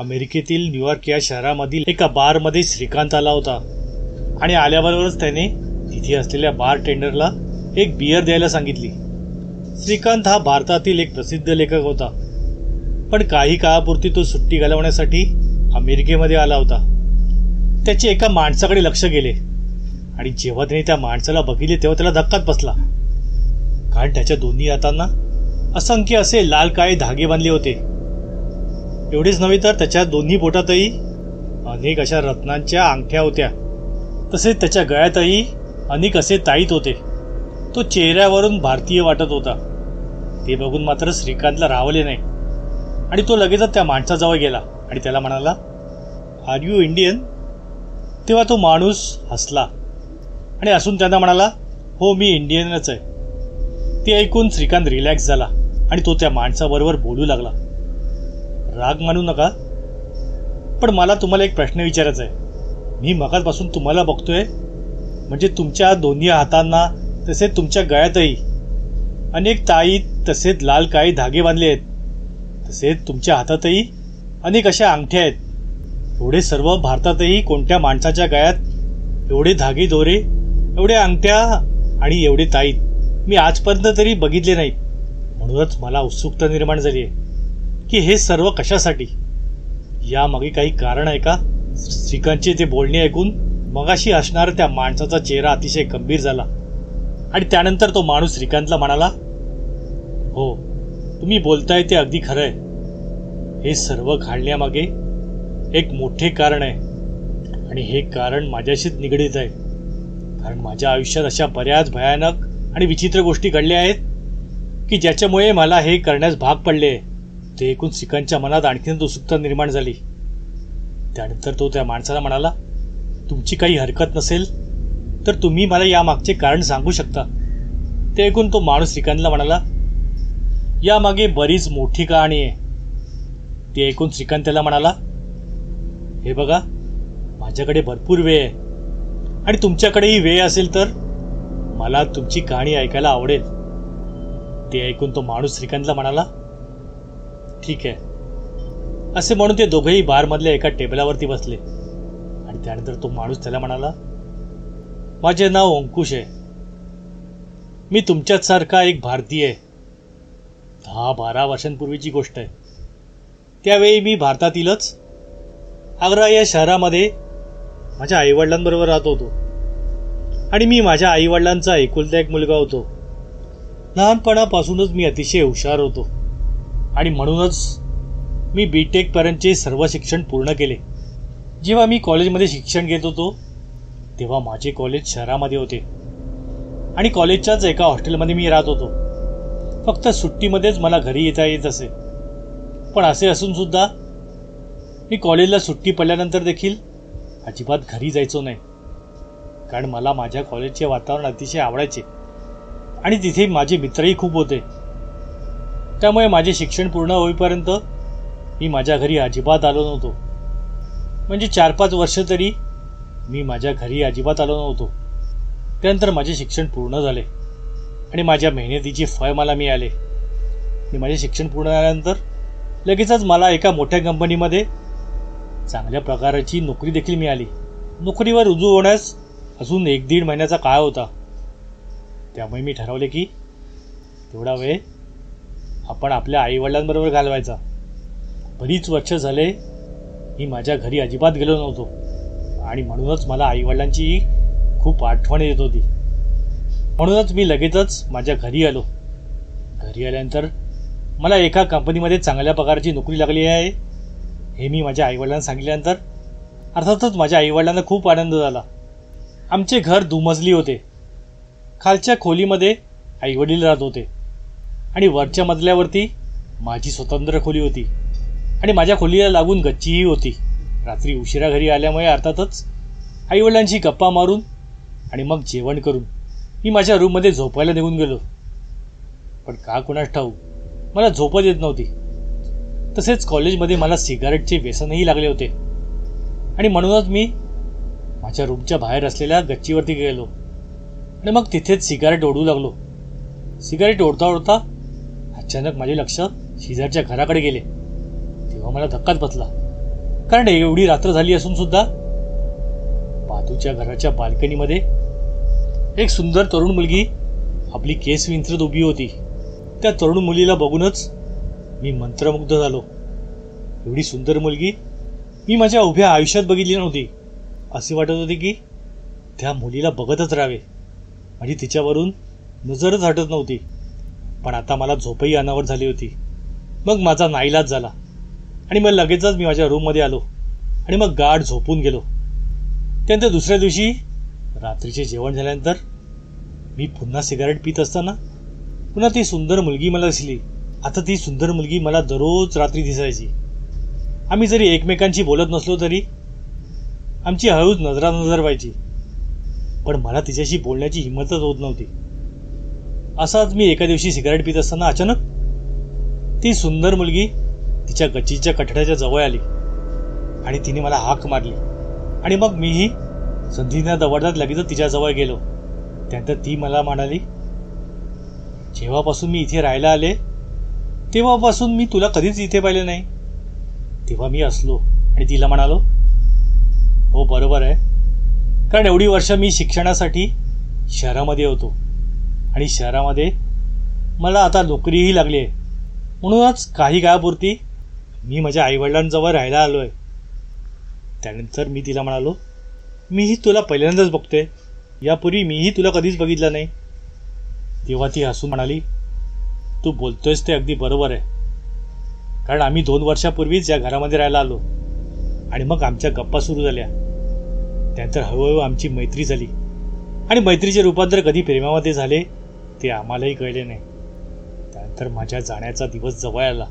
अमेरिकेतील न्यूयॉर्क या शहरामधील एका बारमध्ये श्रीकांत आला होता. आणि आल्याबरोबरच त्याने तिथे असलेल्या बार टेंडरला एक बियर द्यायला सांगितली. श्रीकांत हा भारतातील एक प्रसिद्ध लेखक होता. पण काही काळापुरती तो सुट्टी घालवण्यासाठी अमेरिकेमध्ये आला होता. त्याचे एका माणसाकडे लक्ष गेले. आणि जेव्हा त्याने त्या माणसाला बघितले तेव्हा त्याला धक्काच बसला. कारण त्याच्या दोन्ही हातांना असंख्य असे लाल काळे धागे बांधले होते. एवढीच नव्हे तर त्याच्या दोन्ही बोटातही अनेक अशा रत्नांच्या अंगठ्या होत्या. तसेच त्याच्या गळ्यातही अनेक असे ताईत होते. तो चेहऱ्यावरून भारतीय वाटत होता. ते बघून मात्र श्रीकांतला रावले नाही. आणि तो लगेचच त्या माणसाजवळ गेला आणि त्याला म्हणाला आर यू इंडियन तेव्हा तो माणूस हसला आणि हसून त्यांना म्हणाला हो मी इंडियनच आहे. ते ऐकून श्रीकांत रिलॅक्स झाला आणि तो त्या माणसाबरोबर बोलू लागला. राग मानू नका. पण मला तुम्हाला एक प्रश्न विचारायचा आहे. मी मगाचपासून तुम्हाला बघतोय म्हणजे तुमच्या दोन्ही हातांना तसेच तुमच्या गळ्यातही अनेक ताईत तसेच लाल काळी धागे बांधले आहेत. तसेच तुमच्या हातातही अनेक अशा अंगठ्या आहेत. एवढे सर्व भारतातही कोणत्या माणसाच्या गळ्यात एवढे धागे दोरे एवढ्या अंगठ्या आणि एवढे ताईत मी आजपर्यंत तरी बघितले नाहीत. म्हणूनच मला उत्सुकता निर्माण झाली आहे. की हे सर्व कशासाठी? यामागे काही कारण आहे का? श्रीकांतचे ते बोलणे ऐकून मगाशी असणारा त्या माणसाचा चेहरा अतिशय गंभीर झाला. आणि त्यानंतर तो माणूस श्रीकांतला म्हणाला हो तुम्ही बोलताय ते अगदी खरं आहे. हे सर्व घालण्यामागे एक मोठे कारण आहे. आणि हे कारण माझ्याशीच निगडीत आहे. कारण माझ्या आयुष्यात अशा बऱ्याच भयानक आणि विचित्र गोष्टी घडल्या आहेत की ज्याच्यामुळे मला हे करण्यास भाग पडले आहे. ते ऐकून श्रीकांतच्या मनात आणखीन उत्सुकता निर्माण झाली. त्यानंतर तो त्या माणसाला म्हणाला तुमची काही हरकत नसेल तर तुम्ही मला यामागचे कारण सांगू शकता. ते ऐकून तो माणूस श्रीकांतला म्हणाला यामागे बरीच मोठी कहाणी आहे. ते ऐकून श्रीकांत त्याला म्हणाला हे बघा माझ्याकडे भरपूर वेळ आहे. आणि तुमच्याकडेही वेळ असेल तर मला तुमची कहाणी ऐकायला आवडेल. ते ऐकून तो माणूस श्रीकांतला म्हणाला ठीक आहे. असे म्हणून ते दोघेही बारमधल्या एका टेबलावरती बसले. आणि त्यानंतर तो माणूस त्याला म्हणाला माझे नाव अंकुश आहे. मी तुमच्याच सारखा एक भारतीय आहे. दहा बारा वर्षांपूर्वीची गोष्ट आहे. त्यावेळी मी भारतातीलच. आग्रा या शहरामध्ये माझ्या आईवडिलांबरोबर राहत होतो. आणि मी माझ्या आईवडिलांचा एकुलता एक मुलगा होतो. लहानपणापासूनच मी अतिशय हुशार होतो. आणि म्हणूनच मी बी टेकपर्यंतचे सर्व शिक्षण पूर्ण केले. जेव्हा मी कॉलेजमध्ये शिक्षण घेत होतो तेव्हा माझे कॉलेज शहरामध्ये होते. आणि कॉलेजच्याच एका हॉस्टेलमध्ये मी राहत होतो. फक्त सुट्टीमध्येच मला घरी येता येत असे. पण असे असूनसुद्धा मी कॉलेजला सुट्टी पडल्यानंतर देखील अजिबात घरी जायचो नाही. कारण मला माझ्या कॉलेजचे वातावरण अतिशय आवडायचे. आणि तिथे माझे मित्रही खूप होते. त्यामुळे माझे शिक्षण पूर्ण होईपर्यंत मी माझ्या घरी अजिबात आलो नव्हतो. म्हणजे चार पाच वर्ष तरी मी माझ्या घरी अजिबात आलो नव्हतो. त्यानंतर माझे शिक्षण पूर्ण झाले आणि माझ्या मेहनतीचे फळ मला मिळाले. आणि माझे शिक्षण पूर्ण झाल्यानंतर लगेचच मला एका मोठ्या कंपनीमध्ये चांगल्या प्रकारची नोकरी देखील मिळाली. नोकरीवर रुजू होण्यास अजून एक दीड महिन्याचा काळ होता. त्यामुळे मी ठरवले की तेवढा वेळ आपण आपल्या आईवडिलांबरोबर घालवायचा. बरीच वर्ष झाले मी माझ्या घरी अजिबात गेलो नव्हतो. आणि म्हणूनच मला आईवडिलांची खूप आठवण येत होती. म्हणूनच मी लगेचच माझ्या घरी आलो. घरी आल्यानंतर मला एका कंपनीमध्ये चांगल्या प्रकारची नोकरी लागली आहे हे मी माझ्या आईवडिलांना सांगितल्यानंतर अर्थातच माझ्या आईवडिलांना खूप आनंद झाला. आमचे घर दुमजली होते. खालच्या खोलीमध्ये आईवडील राहत होते. आणि वरच्या मजल्यावरती माझी स्वतंत्र खोली होती. आणि माझ्या खोलीला लागून गच्चीही होती. रात्री उशिरा घरी आल्यामुळे अर्थातच आईवडिलांशी गप्पा मारून आणि मग जेवण करून मी माझ्या रूममध्ये झोपायला निघून गेलो. पण का कुणास ठाऊ मला झोपच येत नव्हती. तसेच कॉलेजमध्ये मला सिगारेटचे व्यसनही लागले होते. आणि म्हणूनच मी माझ्या रूमच्या बाहेर असलेल्या गच्चीवरती गेलो. आणि मग तिथेच सिगारेट ओढू लागलो. सिगारेट ओढता ओढता अचानक माझे लक्ष शेजारच्या घराकडे गेले. तेव्हा मला धक्काच बसला. कारण एवढी रात्र झाली असून सुद्धा बाजूच्या घराच्या बाल्कनीमध्ये एक सुंदर तरुण मुलगी आपली केस विंचरत उभी होती. त्या तरुण मुलीला बघूनच मी मंत्रमुग्ध झालो. एवढी सुंदर मुलगी मी माझ्या उभ्या आयुष्यात बघितली नव्हती. असे वाटत होते की त्या मुलीला बघतच राहावे. म्हणजे तिच्यावरून नजरच हटत नव्हती. पण आता मला झोपही अनावर झाली होती. मग माझा नाईलाज झाला. आणि मग लगेचच मी माझ्या रूममध्ये आलो. आणि मग गाढ झोपून गेलो. त्यानंतर दुसऱ्या दिवशी रात्रीचे जेवण झाल्यानंतर मी पुन्हा सिगारेट पित असताना पुन्हा ती सुंदर मुलगी मला दिसली. आता ती सुंदर मुलगी मला दररोज रात्री दिसायची. आम्ही जरी एकमेकांशी बोलत नसलो तरी आमची हळूच नजरानजर व्हायची. पण मला तिच्याशी बोलण्याची हिंमतच होत नव्हती. असाच मी एका दिवशी सिगारेट पित असताना अचानक ती सुंदर मुलगी तिच्या गच्चीच्या कठड्याच्या जवळ आली आणि तिने मला हाक मारली. आणि मग मीही संधीना दवडण्यात लगेचच तिच्याजवळ गेलो. त्यानंतर ती मला म्हणाली जेव्हापासून मी इथे राहायला आले तेव्हापासून मी तुला कधीच इथे पाहिले नाही. तेव्हा मी असलो. आणि तिला म्हणालो हो बरोबर आहे. कारण एवढी वर्ष मी शिक्षणासाठी शहरामध्ये होतो. आणि शहरामध्ये मला आता नोकरीही लागली आहे. म्हणूनच काही काळापुरती मी माझ्या आईवडिलांजवळ राहायला आलो आहे त्यानंतर मी तिला म्हणालो मीही तुला पहिल्यांदाच बघतोय. यापूर्वी मीही तुला कधीच बघितलं नाही. तेव्हा ती हसून म्हणाली तू बोलतोयस ते अगदी बरोबर आहे. कारण आम्ही दोन वर्षापूर्वीच या घरामध्ये राहायला आलो आणि मग आमच्या गप्पा सुरू झाल्या. त्यानंतर हळूहळू आमची मैत्री झाली आणि मैत्रीचे रूपांतर कधी प्रेमामध्ये झाले ते आम्हालाही कळले नाही. त्यानंतर माझ्या जाण्याचा दिवस जवळ आला.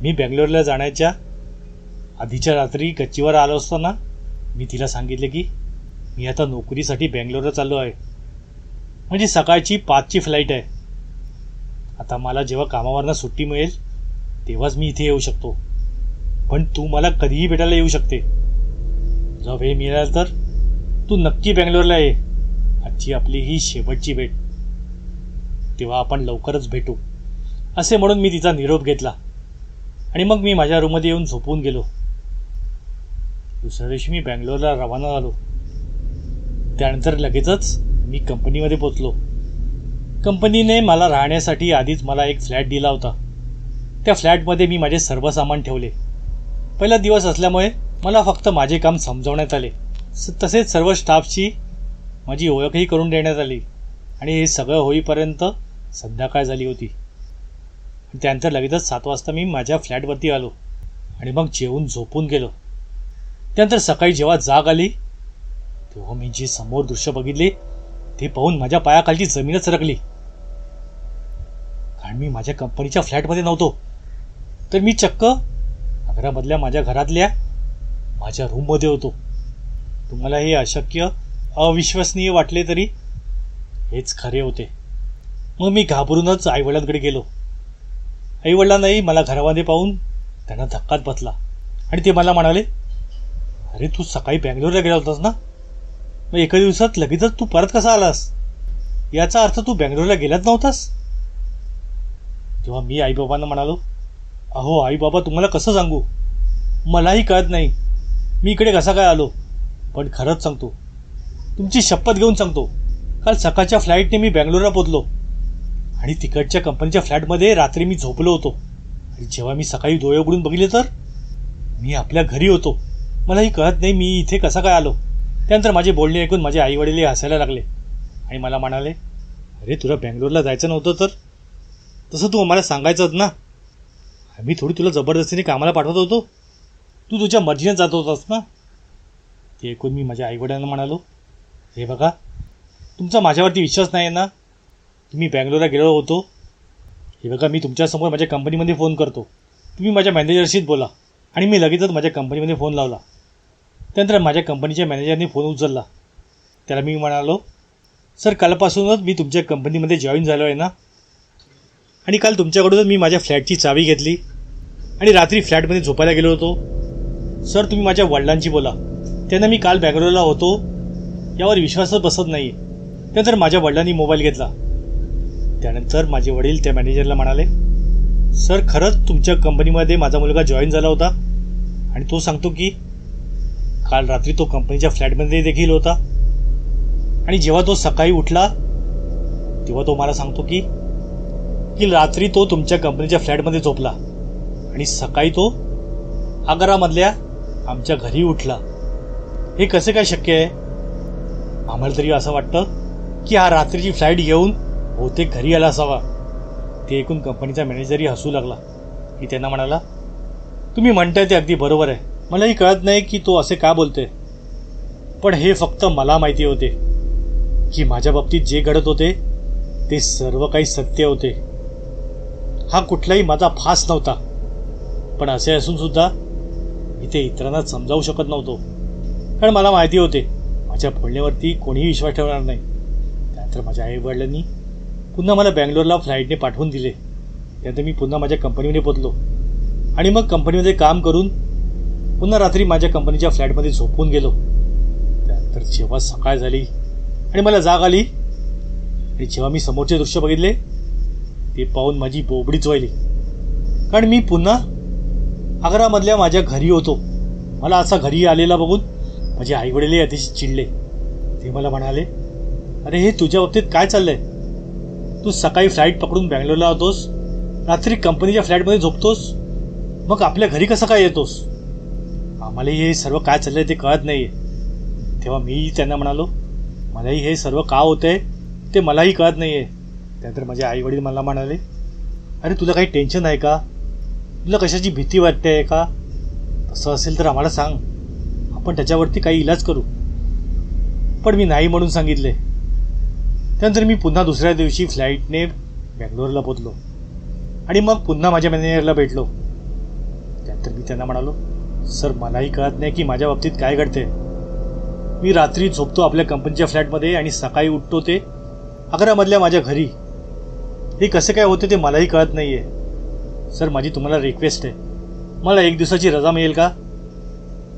मी बँगलोरला जाण्याच्या आधीच्या रात्री गच्चीवर आलो असताना मी तिला सांगितले की मी आता नोकरीसाठी बँगलोरला चाललो आहे. म्हणजे सकाळची पाचची फ्लाईट आहे. आता मला जेव्हा कामावरनं सुट्टी मिळेल तेव्हाच मी इथे येऊ शकतो. पण तू मला कधीही भेटायला येऊ शकते. जर वेळ मिळाला तर तू नक्की बँगलोरला ये. आजची आपली ही शेवटची भेट. तेव्हा आपण लवकरच भेटू. असे म्हणून मी तिचा निरोप घेतला. आणि मग मी माझ्या रूममध्ये येऊन झोपून गेलो. दुसऱ्या दिवशी मी बँगलोरला रवाना झालो. त्यानंतर लगेचच मी कंपनीमध्ये पोचलो कंपनीने मला राहण्यासाठी आधीच मला एक फ्लॅट दिला होता. त्या फ्लॅटमध्ये मी माझे सर्व सामान ठेवले. पहिला दिवस असल्यामुळे मला फक्त माझे काम समजवण्यात आले. स तसेच सर्व स्टाफची माझी ओळखही करून देण्यात आली. आणि हे सगळं होईपर्यंत संध्याकाळ झाली होती? त्यानंतर लगेचच सात वाजता मी माझ्या फ्लॅटवरती आलो आणि मग जेवून झोपून गेलो. त्यानंतर सकाळी जेव्हा जाग आली तेव्हा मी जे समोर दृश्य बघितले ते पाहून माझ्या पायाखालची जमीनच सरकली. कारण मी माझ्या कंपनीच्या फ्लॅटमध्ये नव्हतो. तर मी चक्क आग्रामधल्या माझ्या घरातल्या माझ्या रूममध्ये होतो. तुम्हाला हे अशक्य अविश्वसनीय वाटले तरी हेच खरे होते. मग मी घाबरूनच आईवडिलांकडे गेलो. आईवडिलांनाही मला घरामध्ये पाहून त्यांना धक्काच बसला. आणि ते मला म्हणाले अरे तू सकाळी बँगलोरला गेला होतास ना? मग एका दिवसात लगेचच तू परत कसा आलास? याचा अर्थ तू बँगलोरला गेलाच नव्हतास? तेव्हा मी आईबाबांना म्हणालो अहो आईबाबा तुम्हाला कसं सांगू? मलाही कळत नाही. मी इकडे कसा काय आलो? पण खरंच सांगतो. तुमची शपथ घेऊन सांगतो. काल सकाळच्या फ्लाईटने मी बँगलोरला पोचलो आणि तिकडच्या कंपनीच्या फ्लॅटमध्ये रात्री मी झोपलो होतो. आणि जेव्हा मी सकाळी डोळे उघडून बघितले तर मी आपल्या घरी होतो. मलाही कळत नाही मी इथे कसा काय आलो. त्यानंतर माझे बोलणे ऐकून माझे आईवडील हसायला लागले. आणि मला म्हणाले अरे तुला बँगलोरला जायचं नव्हतं तर? तसं तू आम्हाला सांगायचंच ना? आम्ही थोडी तुला जबरदस्तीने कामाला पाठवत होतो. तू तुझ्या मर्जीने जात होतास ना? ते ऐकून मी माझ्या आईवडिलांना म्हणालो हे बघा तुमचा माझ्यावरती विश्वास नाही आहे ना? तुम्ही बँगलोरला गेलो होतो. हे बघा मी तुमच्यासमोर माझ्या कंपनीमध्ये फोन करतो. तुम्ही माझ्या मॅनेजरशीच बोला. आणि मी लगेचच माझ्या कंपनीमध्ये फोन लावला. त्यानंतर माझ्या कंपनीच्या मॅनेजरने फोन उचलला. त्याला मी म्हणालो सर कालपासूनच मी तुमच्या कंपनीमध्ये जॉईन झालो आहे ना? आणि काल तुमच्याकडूनच मी माझ्या फ्लॅटची चावी घेतली. आणि रात्री फ्लॅटमध्ये झोपायला गेलो होतो. सर तुम्ही माझ्या वडिलांशी बोला. त्यांना मी काल बँगलोरला होतो. यावर विश्वासच बसत नाही त्यानंतर माझ्या वडिलांनी मोबाईल घेतला. त्यानंतर माझे वडील त्या मॅनेजरला म्हणाले सर खरंच तुमच्या कंपनीमध्ये माझा मुलगा जॉईन झाला होता आणि तो सांगतो की काल रात्री तो कंपनीच्या फ्लॅटमध्ये देखील होता. आणि जेव्हा तो सकाळी उठला तेव्हा तो मला सांगतो की की रात्री तो तुमच्या कंपनीच्या फ्लॅटमध्ये झोपला आणि सकाळी तो आग्रामधल्या आमच्या घरी उठला. हे कसं काय शक्य आहे? आम्हाला तरी असं वाटतं की हा रात्रीची फ्लाईट घेऊन बहुतेक घरी आला असावा. ते ऐकून कंपनीचा मॅनेजरही हसू लागला. की त्यांना म्हणाला तुम्ही म्हणताय ते अगदी बरोबर आहे. मलाही कळत नाही की तो असे का बोलते पण हे फक्त मला माहिती होते की माझ्या बाबतीत जे घडत होते ते सर्व काही सत्य होते. हा कुठलाही माझा फास नव्हता. पण असे असूनसुद्धा मी ते इतरांना समजावू शकत नव्हतो. कारण मला माहिती होते माझ्या बोलण्यावरती कोणीही विश्वास ठेवणार नाही. तर माझ्या आईवडिलांनी पुन्हा मला बँगलोरला फ्लाईटने पाठवून दिले. त्यानंतर मी पुन्हा माझ्या कंपनीमध्ये पोचलो आणि मग कंपनीमध्ये काम करून पुन्हा रात्री माझ्या कंपनीच्या फ्लॅटमध्ये झोपून गेलो. त्यानंतर जेव्हा सकाळ झाली आणि मला जाग आली आणि जेव्हा मी समोरचे दृश्य बघितले ते पाहून माझी बोबडीच व्हायली कारण मी पुन्हा आग्रामधल्या माझ्या घरी होतो. मला असा घरी आलेला बघून माझे आईवडीलही अतिशय चिडले. ते मला म्हणाले अरे हे तुझ्या बाबतीत काय चाललंय? तू सकाळी फ्लाईट पकडून बँगलोरला होतोस रात्री कंपनीच्या फ्लॅटमध्ये झोपतोस मग आपल्या घरी कसं काय येतोस? आम्हालाही हे सर्व काय चाललंय ते कळत नाही आहे तेव्हा मी त्यांना म्हणालो मलाही हे सर्व का होतंय ते मलाही कळत नाही आहे त्यानंतर माझे आईवडील मला म्हणाले अरे तुला काही टेन्शन आहे का? तुला कशाची भीती वाटते आहे का? तसं असेल तर आम्हाला सांग. आपण त्याच्यावरती काही इलाज करू. पण मी नाही म्हणून सांगितले. त्यानंतर मी पुन्हा दुसऱ्या दिवशी फ्लाईटने बँगलोरला पोचलो आणि मग पुन्हा माझ्या मॅनेजरला भेटलो. त्यानंतर मी त्यांना म्हणालो सर मलाही कळत नाही की माझ्या बाबतीत काय घडते मी रात्री झोपतो आपल्या कंपनीच्या फ्लॅटमध्ये आणि सकाळी उठतो ते आग्रामधल्या माझ्या घरी. हे कसे काय होते ते मलाही कळत नाही आहे सर माझी तुम्हाला रिक्वेस्ट आहे. मला एक दिवसाची रजा मिळेल का?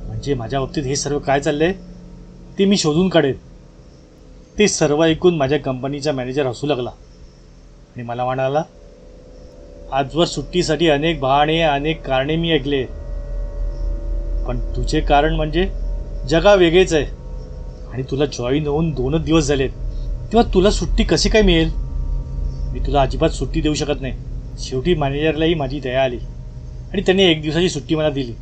म्हणजे माझ्या बाबतीत हे सर्व काय चाललं आहे ते मी शोधून काढेन. ते सर्व ऐकून माझ्या कंपनीचा मॅनेजर हसू लागला. आणि मला म्हणाला आजवर सुट्टीसाठी अनेक बहाणे अनेक कारणे मी ऐकले. पण तुझे कारण म्हणजे जगा वेगळेच आहे. आणि तुला जॉईन होऊन दोनच दिवस झालेत. तेव्हा तुला सुट्टी कशी काय मिळेल? मी तुला अजिबात सुट्टी देऊ शकत नाही. शेवटी मॅनेजरलाही माझी दया आली. आणि त्याने एक दिवसाची सुट्टी मला दिली.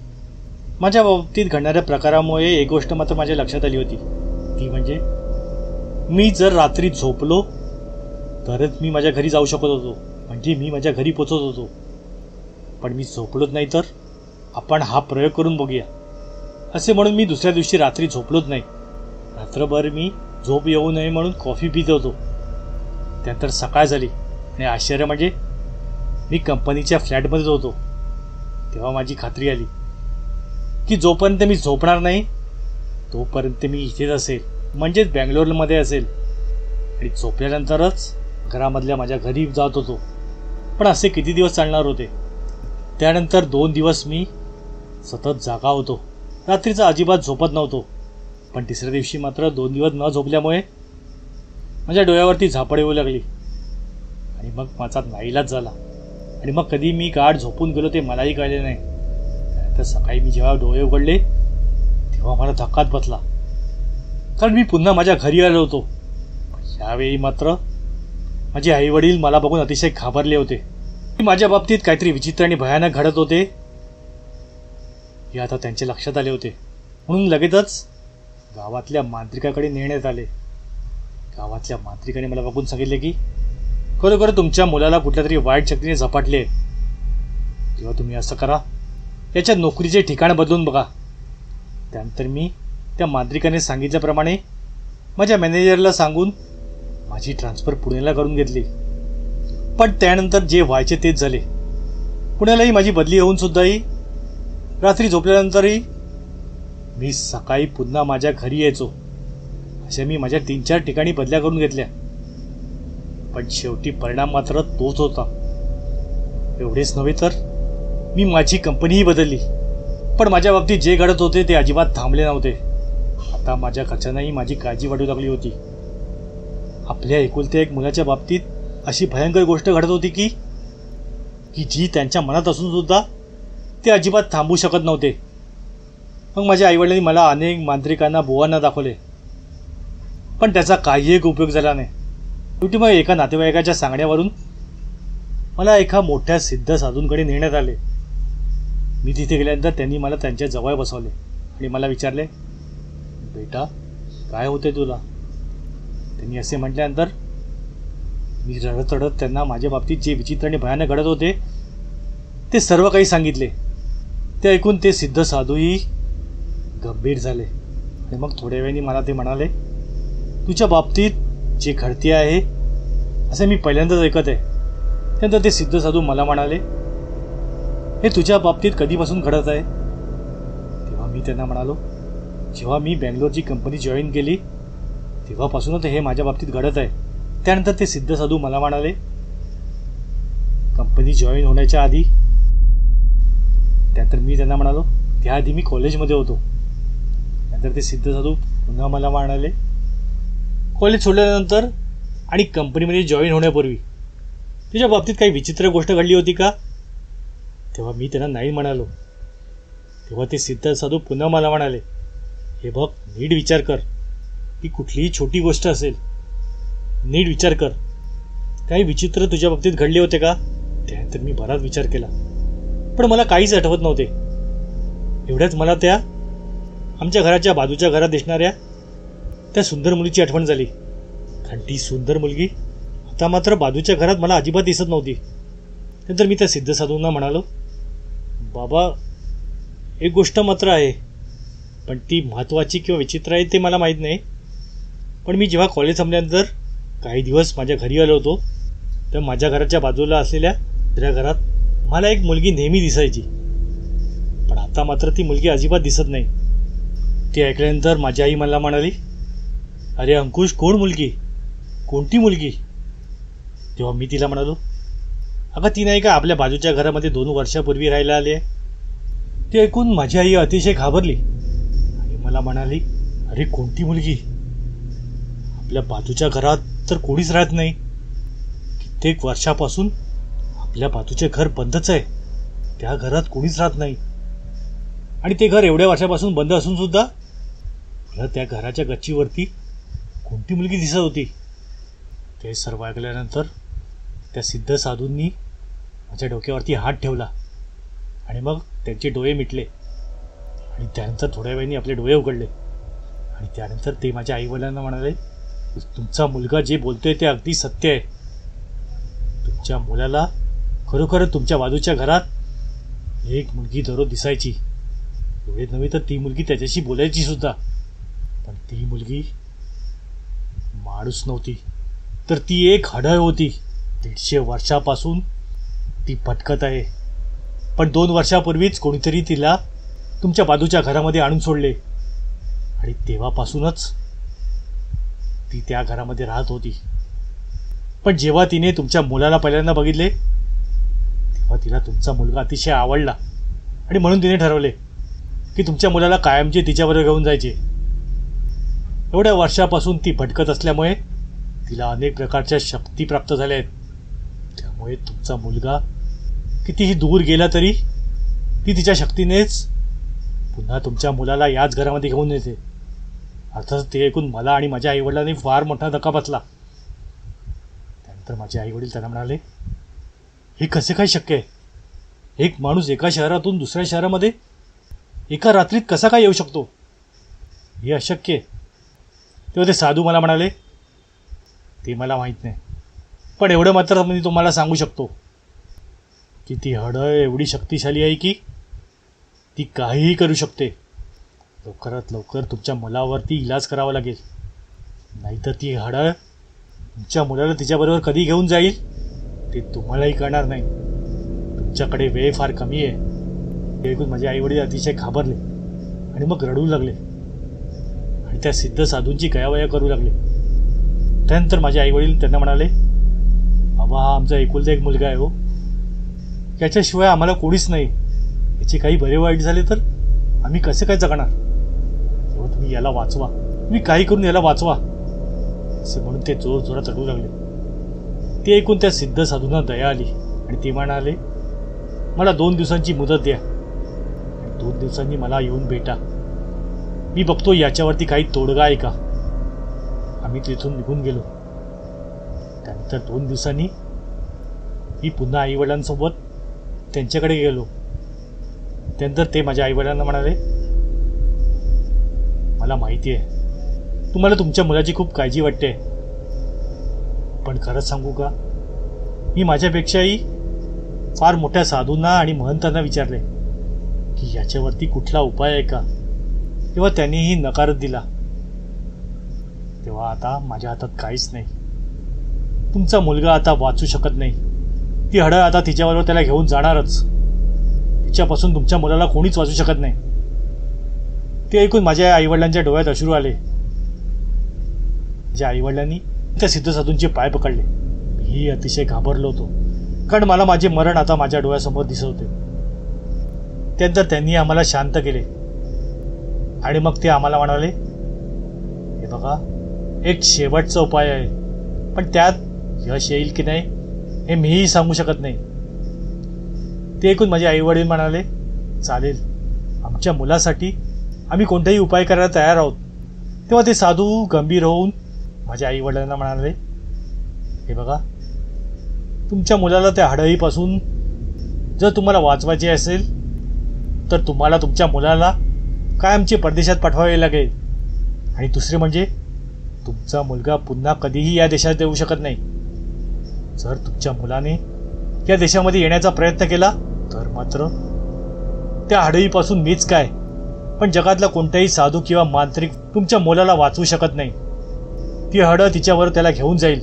माझ्या बाबतीत घडणाऱ्या प्रकारामुळे एक गोष्ट मात्र माझ्या लक्षात आली होती. ती म्हणजे मी जर रात्री झोपलो तरच मी माझ्या घरी जाऊ शकत होतो. म्हणजे मी माझ्या घरी पोचत होतो. पण मी झोपलोच नाही तर आपण हा प्रयोग करून बघूया. असे म्हणून मी दुसऱ्या दिवशी रात्री झोपलोच नाही. रात्रभर मी झोप येऊ नये म्हणून कॉफी पित होतो. त्यानंतर सकाळ झाली आणि आश्चर्य म्हणजे मी कंपनीच्या फ्लॅटमध्येच होतो. तेव्हा माझी खात्री आली की जोपर्यंत मी झोपणार नाही तोपर्यंत मी इथेच असेल. म्हणजेच बँगलोरमध्ये असेल. आणि झोपल्यानंतरच घरामधल्या माझ्या घरी जात होतो. पण असे किती दिवस चालणार होते? त्यानंतर दोन दिवस मी सतत जागा होतो. रात्रीचा अजिबात झोपत नव्हतो. पण तिसऱ्या दिवशी मात्र दोन दिवस न झोपल्यामुळे माझ्या डोळ्यावरती झापड येऊ लागली. आणि मग माझा नाईलाज झाला. आणि मग कधी मी गाढ झोपून गेलो ते मलाही कळले नाही. त्यानंतर सकाळी मी जेव्हा डोळे उघडले तेव्हा मला धक्काच बसला. कारण मी पुन्हा माझ्या घरी आलो होतो. यावेळी मात्र माझे आईवडील मला बघून अतिशय घाबरले होते. माझ्या बाबतीत काहीतरी विचित्र आणि भयानक घडत होते हे आता त्यांच्या लक्षात आले होते. म्हणून लगेचच गावातल्या मांत्रिकाकडे नेण्यात आले. गावातल्या मांत्रिकाने मला बघून सांगितले की खरोखर तुमच्या मुलाला कुठल्या तरी वाईट शक्तीने झपाटले. तेव्हा तुम्ही असं करा. याच्या नोकरीचे ठिकाण बदलून बघा. त्यानंतर मी त्या मांत्रिकाने सांगितल्याप्रमाणे माझ्या मॅनेजरला सांगून माझी ट्रान्सफर पुण्याला करून घेतली. पण त्यानंतर जे व्हायचे तेच झाले. पुण्यालाही माझी बदली होऊन सुद्धाही रात्री झोपल्यानंतरही मी सकाळी पुन्हा माझ्या घरी यायचो. अशा मी माझ्या तीन चार ठिकाणी बदल्या करून घेतल्या. पण शेवटी परिणाम मात्र तोच होता. एवढेच नव्हे तर मी माझी कंपनीही बदलली. पण माझ्या बाबतीत जे घडत होते ते अजिबात थांबले नव्हते. आता माझ्या घरच्यांनाही माझी काळजी वाटू लागली होती. आपल्या एकुलत्या एक मुलाच्या बाबतीत अशी भयंकर गोष्ट घडत होती की की जी त्यांच्या मनात असून सुद्धा ते अजिबात थांबू शकत नव्हते. मग माझ्या आईवडिलांनी मला अनेक मांत्रिकांना बुवांना दाखवले. पण त्याचा काही एक उपयोग झाला नाही. शेवटी मग एका नातेवाईकाच्या सांगण्यावरून मला एका मोठ्या सिद्ध साधूंकडे नेण्यात आले. मी तिथे गेल्यानंतर त्यांनी मला त्यांच्या जवळ बसवले आणि मला विचारले बेटा काय होते तुला? त्यांनी असे म्हटल्यानंतर मी रडत रडत त्यांना माझ्या बाबतीत जे विचित्र आणि भयानक घडत होते ते सर्व काही सांगितले. ते ऐकून ते सिद्ध साधूही गंभीर झाले. आणि मग थोड्या वेळाने मला ते म्हणाले तुझ्या बाबतीत जे घडते आहे असे मी पहिल्यांदाच ऐकत आहे. त्यानंतर ते सिद्ध साधू मला म्हणाले हे तुझ्या बाबतीत कधीपासून घडत आहे? तेव्हा मी त्यांना म्हणालो जेव्हा मी बँगलोरची कंपनी जॉईन केली तेव्हापासूनच हे माझ्या बाबतीत घडत आहे. त्यानंतर ते सिद्ध साधू मला म्हणाले कंपनी जॉईन होण्याच्या आधी त्यानंतर मी त्यांना म्हणालो त्याआधी मी कॉलेजमध्ये होतो. नंतर ते सिद्ध साधू पुन्हा मला म्हणाले कॉलेज सोडल्यानंतर आणि कंपनीमध्ये जॉईन होण्यापूर्वी तुझ्या बाबतीत काही विचित्र गोष्ट घडली होती का? तेव्हा मी त्यांना नाही म्हणालो. तेव्हा ते सिद्ध साधू पुन्हा मला म्हणाले हे बघ नीट विचार कर. ही कुठलीही छोटी गोष्ट असेल नीट विचार कर. काही विचित्र तुझ्या बाबतीत घडले होते का? त्यानंतर मी बराच विचार केला. पण मला काहीच आठवत नव्हते. एवढ्याच मला त्या आमच्या घराच्या बाजूच्या घरात दिसणाऱ्या त्या सुंदर मुलीची आठवण झाली. कारण ती सुंदर मुलगी आता मात्र बाजूच्या घरात मला अजिबात दिसत नव्हती. नंतर मी त्या सिद्ध साधूंना म्हणालो बाबा एक गोष्ट मात्र आहे. पण ती महत्त्वाची किंवा विचित्र आहे ते मला माहीत नाही. पण मी जेव्हा कॉलेज संपल्यानंतर काही दिवस माझ्या घरी आलो होतो तर माझ्या घराच्या बाजूला असलेल्या दुसऱ्या घरात मला एक मुलगी नेहमी दिसायची. पण आता मात्र ती मुलगी अजिबात दिसत नाही. ती ऐकल्यानंतर माझी आई मला म्हणाली अरे अंकुश कोण मुलगी? कोणती मुलगी? तेव्हा मी तिला म्हणालो अगं ती नाही का आपल्या बाजूच्या घरामध्ये दोन वर्षापूर्वी राहायला आली आहे? ते ऐकून माझी आई अतिशय घाबरली. मला म्हणाली अरे कोणती मुलगी? आपल्या बाजूच्या घरात तर कोणीच राहत नाही. कित्येक वर्षापासून आपल्या बाजूचे घर बंदच आहे. त्या घरात कोणीच राहत नाही. आणि ते घर एवढ्या वर्षापासून बंद असून सुद्धा मला त्या घराच्या गच्चीवरती कोणती मुलगी दिसत होती. ते सर्व ऐकल्यानंतर त्या सिद्ध साधूंनी माझ्या डोक्यावरती हात ठेवला आणि मग त्यांचे डोळे मिटले. आणि त्यानंतर थोड्या वेळाने आपले डोळे उघडले. आणि त्यानंतर ते माझ्या आईवडिलांना म्हणाले तुमचा मुलगा जे बोलतोय ते अगदी सत्य आहे. तुमच्या मुलाला खरोखर तुमच्या बाजूच्या घरात एक मुलगी दररोज दिसायची. एवढे नव्हे तर ती मुलगी त्याच्याशी बोलायची सुद्धा. पण ती मुलगी माणूस नव्हती. तर ती एक हडळ होती. दीडशे वर्षापासून ती पटकत आहे. पण दोन वर्षापूर्वीच कोणीतरी तिला तुमच्या बाजूच्या घरामध्ये आणून सोडले. आणि तेव्हापासूनच ती त्या घरामध्ये राहत होती. पण जेव्हा तिने तुमच्या मुलाला पहिल्यांदा बघितले तेव्हा तिला तुमचा मुलगा अतिशय आवडला. आणि म्हणून तिने ठरवले की तुमच्या मुलाला कायमचे तिच्याबरोबर घेऊन जायचे. एवढ्या वर्षापासून ती भटकत असल्यामुळे तिला अनेक प्रकारच्या शक्ती प्राप्त झाल्या आहेत. त्यामुळे तुमचा मुलगा कितीही दूर गेला तरी ती तिच्या शक्तीनेच पुन्हा तुमच्या मुलाला याच घरामध्ये घेऊन येते अर्थात ते ऐकून मला आणि माझ्या आईवडिलांनी फार मोठा धक्का बसला. त्यानंतर माझे आईवडील त्यांना म्हणाले हे कसे काय शक्य आहे? एक माणूस एका शहरातून दुसऱ्या शहरामध्ये एका रात्रीत कसा काय येऊ शकतो? हे अशक्य आहे. तेव्हा ते साधू मला म्हणाले ते मला माहीत नाही पण एवढं मात्र मी तुम्हाला सांगू शकतो की ती हडळ एवढी शक्तिशाली आहे की ती काहीही करू शकते. लवकरात लवकर तुमच्या मुलावरती इलाज करावा लागेल. नाहीतर ती हडळ तुमच्या मुलाला तिच्याबरोबर कधी घेऊन जाईल ते तुम्हालाही कळणार नाही. तुमच्याकडे वेळ फार कमी आहे. ते ऐकून माझे आईवडील अतिशय घाबरले आणि मग रडू लागले. आणि त्या सिद्ध साधूंची गयावया करू लागले. त्यानंतर माझे आईवडील त्यांना म्हणाले बाबा हा आमचा एकुलता एक मुलगा आहे हो. याच्याशिवाय आम्हाला कोणीच नाही. याचे काही बरे वाईट झाले तर आम्ही कसे काय जगणार? तेव्हा तुम्ही याला वाचवा तुम्ही काही करून याला वाचवा असे म्हणून ते जोर जोरात रडू लागले. ते ऐकून त्या सिद्ध साधूंना दया आली आणि ते म्हणाले मला दोन दिवसांची मुदत द्या. दोन दिवसांनी मला येऊन भेटा. मी बघतो याच्यावरती काही तोडगा आहे का? आम्ही तिथून निघून गेलो. त्यानंतर दोन दिवसांनी मी पुन्हा आईवडिलांसोबत त्यांच्याकडे गेलो. त्यानंतर ते माझ्या आईवडिलांना म्हणाले मला माहिती आहे तुम्हाला तुमच्या मुलाची खूप काळजी वाटते. पण खरंच सांगू का? मी माझ्यापेक्षाही फार मोठ्या साधूंना आणि महंतांना विचारले की याच्यावरती कुठला उपाय आहे का? तेव्हा त्यांनीही नकारच दिला. तेव्हा आता माझ्या हातात काहीच नाही. तुमचा मुलगा आता वाचू शकत नाही. ती हडं आता तिच्याबरोबर त्याला घेऊन जाणारच. आजच्यापासून तुमच्या मुलाला कोणीच वाचू शकत नाही. ते ऐकून माझ्या आईवडिलांच्या डोळ्यात अश्रू आले. माझ्या आईवडिलांनी त्या सिद्धसाधूंचे पाय पकडले. मी अतिशय घाबरलो होतो. कारण मला माझे मरण आता माझ्या डोळ्यासमोर दिसत होते. त्यानंतर त्यांनी आम्हाला शांत केले. आणि मग ते आम्हाला म्हणाले हे बघा एक शेवटचा उपाय आहे. पण त्यात यश येईल की नाही हे मीही सांगू शकत नाही. ते ऐकून माझे आईवडील म्हणाले चालेल आमच्या मुलासाठी आम्ही कोणताही उपाय करायला तयार आहोत. तेव्हा ते साधू गंभीर होऊन माझ्या आईवडिलांना म्हणाले हे बघा तुमच्या मुलाला त्या हडईपासून जर तुम्हाला वाचवायचे असेल तर तुम्हाला तुमच्या मुलाला कायमचे परदेशात पाठवावे लागेल. आणि दुसरे म्हणजे तुमचा मुलगा पुन्हा कधीही या देशात येऊ शकत नाही. जर तुमच्या मुलाने या देशामध्ये येण्याचा प्रयत्न केला तर मात्र त्या हडईपासून मीच काय? पण जगातला कोणताही साधू किंवा मांत्रिक तुमच्या मुलाला वाचवू शकत नाही. ती हडं तिच्यावर त्याला घेऊन जाईल.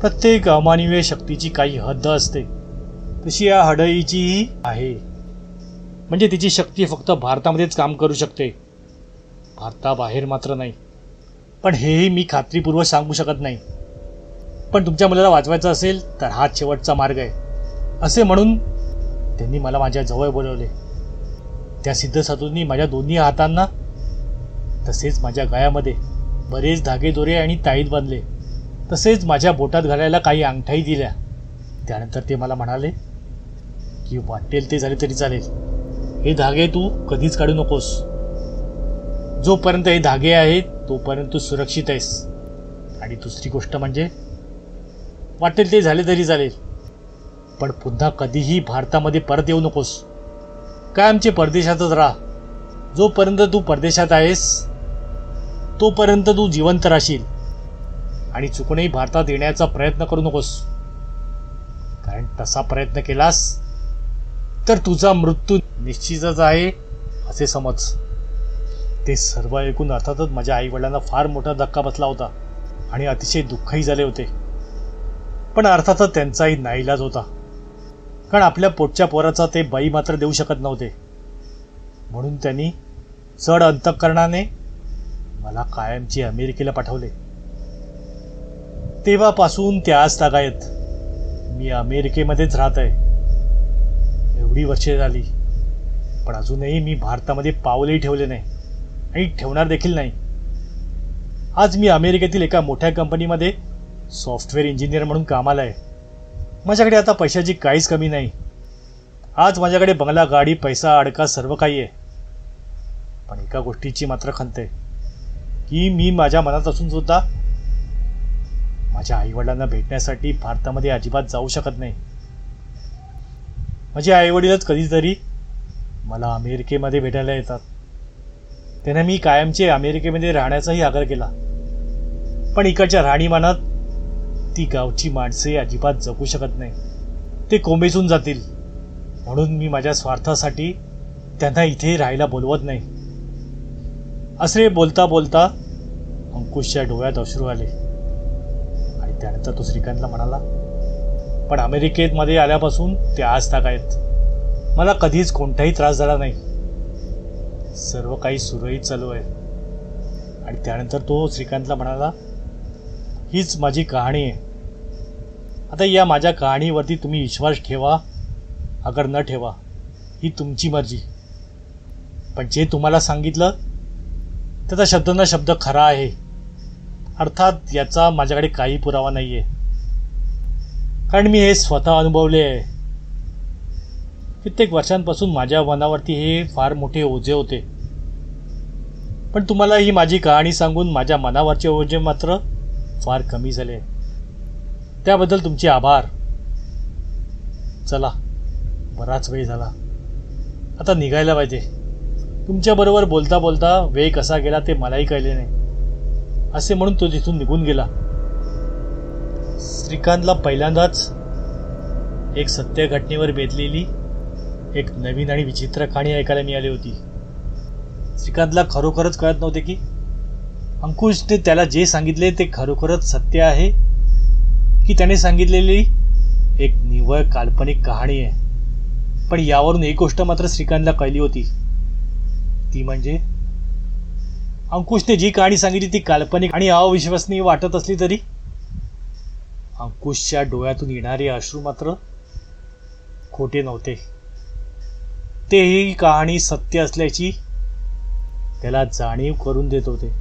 प्रत्येक अमानवीय शक्तीची काही हद्द असते. तशी या हडईचीही आहे. म्हणजे तिची शक्ती फक्त भारतामध्येच काम करू शकते. भारताबाहेर मात्र नाही. पण हेही मी खात्रीपूर्वक सांगू शकत नाही. पण तुमच्या मुलाला वाचवायचं असेल तर हा शेवटचा मार्ग आहे. असे म्हणून त्यांनी मला माझ्या जवळ बोलवले. त्या सिद्धसाधूंनी माझ्या दोन्ही हातांना तसेच माझ्या गळ्यामध्ये बरेच धागेदोरे आणि ताईत बांधले. तसेच माझ्या बोटात घालायला काही अंगठाई दिल्या. त्यानंतर ते मला म्हणाले की वाटेल ते झाले तरी चालेल. हे धागे तू कधीच काढू नकोस. जोपर्यंत हे धागे आहेत तोपर्यंत तू सुरक्षित आहेस. आणि दुसरी गोष्ट म्हणजे वाटेल ते झाले तरी चालेल. पण पुन्हा कधीही भारतामध्ये परत येऊ नकोस. काय आमचे परदेशातच राहा. जोपर्यंत तू परदेशात आहेस तोपर्यंत तू जिवंत राहशील. आणि चुकूनही भारतात येण्याचा प्रयत्न करू नकोस. कारण तसा प्रयत्न केलास तर तुझा मृत्यू निश्चितच आहे असे समज. ते सर्व ऐकून अर्थातच माझ्या आईवडिलांना फार मोठा धक्का बसला होता आणि अतिशय दुःखही झाले होते. पण अर्थातच त्यांचाही नाईलाज होता. कारण आपल्या पोटच्या पोराचा ते बाई मात्र देऊ शकत नव्हते. म्हणून त्यांनी चढ अंतकरणाने मला कायमची अमेरिकेला पाठवले. तेव्हापासून ते आज तागायत. मी अमेरिकेमध्येच राहत आहे. एवढी वर्षे झाली. पण अजूनही मी भारतामध्ये पावलंही ठेवले नाही आणि ठेवणार देखील नाही. आज मी अमेरिकेतील एका मोठ्या कंपनीमध्ये सॉफ्टवेअर इंजिनियर म्हणून कामाला आहे. माझ्याकडे आता पैशाची काहीच कमी नाही. आज माझ्याकडे बंगला गाडी पैसा अडका सर्व काही आहे. पण एका गोष्टीची मात्र खंत आहे. की मी माझ्या मनात असून सुद्धा माझ्या आईवडिलांना भेटण्यासाठी भारतामध्ये अजिबात जाऊ शकत नाही. माझे आईवडीलच कधीतरी मला अमेरिकेमध्ये भेटायला येतात. त्याने मी कायमचे अमेरिकेमध्ये राहण्याचाही आग्रह केला. पण इकडच्या राहणीमानात ती गावची माणसे अजिबात जगू शकत नाही. ते कोमेजून जातील. म्हणून मी माझ्या स्वार्थासाठी त्यांना इथे राहायला बोलवत नाही. असे बोलता बोलता अंकुशच्या डोळ्यात अश्रू आले. आणि त्यानंतर तो श्रीकांतला म्हणाला पण अमेरिकेमध्ये आल्यापासून ते आज आहेत. मला कधीच कोणताही त्रास झाला नाही. सर्व काही सुरळीत चालू आहे. आणि त्यानंतर तो श्रीकांतला म्हणाला हीच माझी कहाणी आहे. आता या माझ्या कहाणीवरती तुम्ही विश्वास ठेवा अगर न ठेवा ही तुमची मर्जी. पण जे तुम्हाला सांगितलं त्याचा शब्द न शब्द खरा आहे. अर्थात याचा माझ्याकडे काही पुरावा नाही आहे कारण मी हे स्वतः अनुभवले आहे. कित्येक वर्षांपासून माझ्या मनावरती हे फार मोठे ओझे होते. पण तुम्हाला ही माझी कहाणी सांगून माझ्या मनावरचे ओझे मात्र फार कमी झाले. त्याबद्दल तुमचे आभार. चला बराच वेळ झाला. आता निघायला पाहिजे. तुमच्याबरोबर बोलता बोलता वेळ कसा गेला ते मलाही कळले नाही. असे म्हणून तो तिथून निघून गेला. श्रीकांतला पहिल्यांदाच एक सत्य घटनेवर बेतलेली एक नवीन आणि विचित्र कहाणी ऐकायला मिळाली होती. श्रीकांतला खरोखरच कळत नव्हते की अंकुशने त्याला जे सांगितले ते खरोखरच सत्य आहे की त्याने सांगितलेली एक निव्वळ काल्पनिक कहाणी आहे. पण यावरून एक गोष्ट मात्र श्रीकांतला कळली होती. ती म्हणजे अंकुशने जी कहाणी सांगितली ती काल्पनिक आणि अविश्वसनीय वाटत असली तरी अंकुशच्या डोळ्यातून येणारे अश्रू मात्र खोटे नव्हते. ते ही कहाणी सत्य असल्याची त्याला जाणीव करून देत होते.